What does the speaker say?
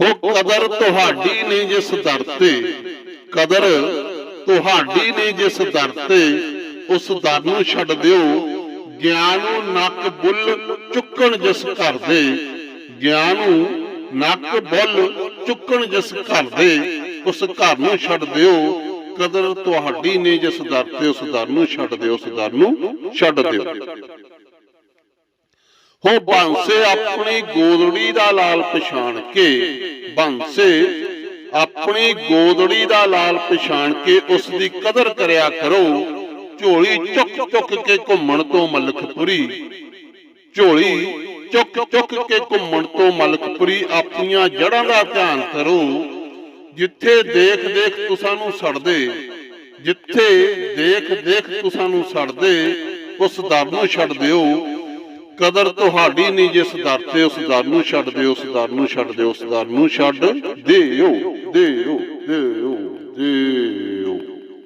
ਹੋ ਕਦਰ ਤੁਹਾਡੀ ਨਹੀਂ ਜਿਸ ਦਰ ਤੇ। ਕਦਰ ਤੁਹਾਡੀ ਨਹੀਂ ਜਿਸ ਦਰ ਤੇ। ਉਸ ਦਰ ਨੂੰ ਛੱਡ ਦਿਓ। ਗਿਆਨ ਨੱਕ ਬੁੱਲ ਚੁੱਕਣ ਜਿਸ ਘਰ ਦੇ। ਗਿਆਨ ਨੱਕ ਬੁੱਲ ਚੁੱਕਣ ਜਿਸ ਘਰ ਦੇ। ਉਸ ਘਰ ਨੂੰ ਛੱਡ ਦਿਓ। ਕਦਰ ਤੁਹਾਡੀ ਨਹੀਂ ਜਿਸ ਦਰ ਤੇ। ਉਸ ਦਰ ਨੂੰ ਛੱਡ ਦਿਓ। ਉਸ ਦਰ ਨੂੰ ਛੱਡ ਦਿਓ। ਹੋ ਬੰਸੇ ਆਪਣੀ ਗੋਦੜੀ ਦਾ ਲਾਲ ਪਛਾਣ ਕੇ, ਬੰਸੇ ਆਪਣੀ ਗੋਦੜੀ ਦਾ ਲਾਲ ਪਛਾਣ ਕੇ ਉਸ ਦੀ ਕਦਰ ਕਰਿਆ ਕਰੋ। ਝੋਲੀ ਚੁੱਕ ਚੁੱਕ ਕੇ ਘੁੰਮਣ ਤੋਂ ਮਲਕਪੁਰੀ। ਝੋਲੀ ਚੁੱਕ ਚੁੱਕ ਕੇ ਘੁੰਮਣ ਤੋਂ ਮਲਕਪੁਰੀ ਆਪਣੀਆਂ ਜੜਾਂ ਦਾ ਧਿਆਨ ਕਰੋ। ਜਿੱਥੇ ਦੇਖ ਦੇਖ ਤੁਸਾਂ ਨੂੰ ਸੜਦੇ, ਜਿੱਥੇ ਦੇਖ ਦੇਖ ਤੁਸਾਂ ਨੂੰ ਸੜਦੇ, ਉਸ ਦਰ ਨੂੰ ਛੱਡ ਦਿਓ। ਕਦਰ ਤੁਹਾਡੀ ਨਹੀਂ ਜਿਸ ਦਰ ਤੇ ਉਸ ਦਰ ਨੂੰ ਛੱਡ ਦਿਓ ਉਸ ਦਰ ਨੂੰ ਛੱਡ ਦਿਓ ਉਸ ਦਰ ਨੂੰ ਛੱਡ ਦਿਓ ਦਿਓ ਦਿਓ ਦਿਓ।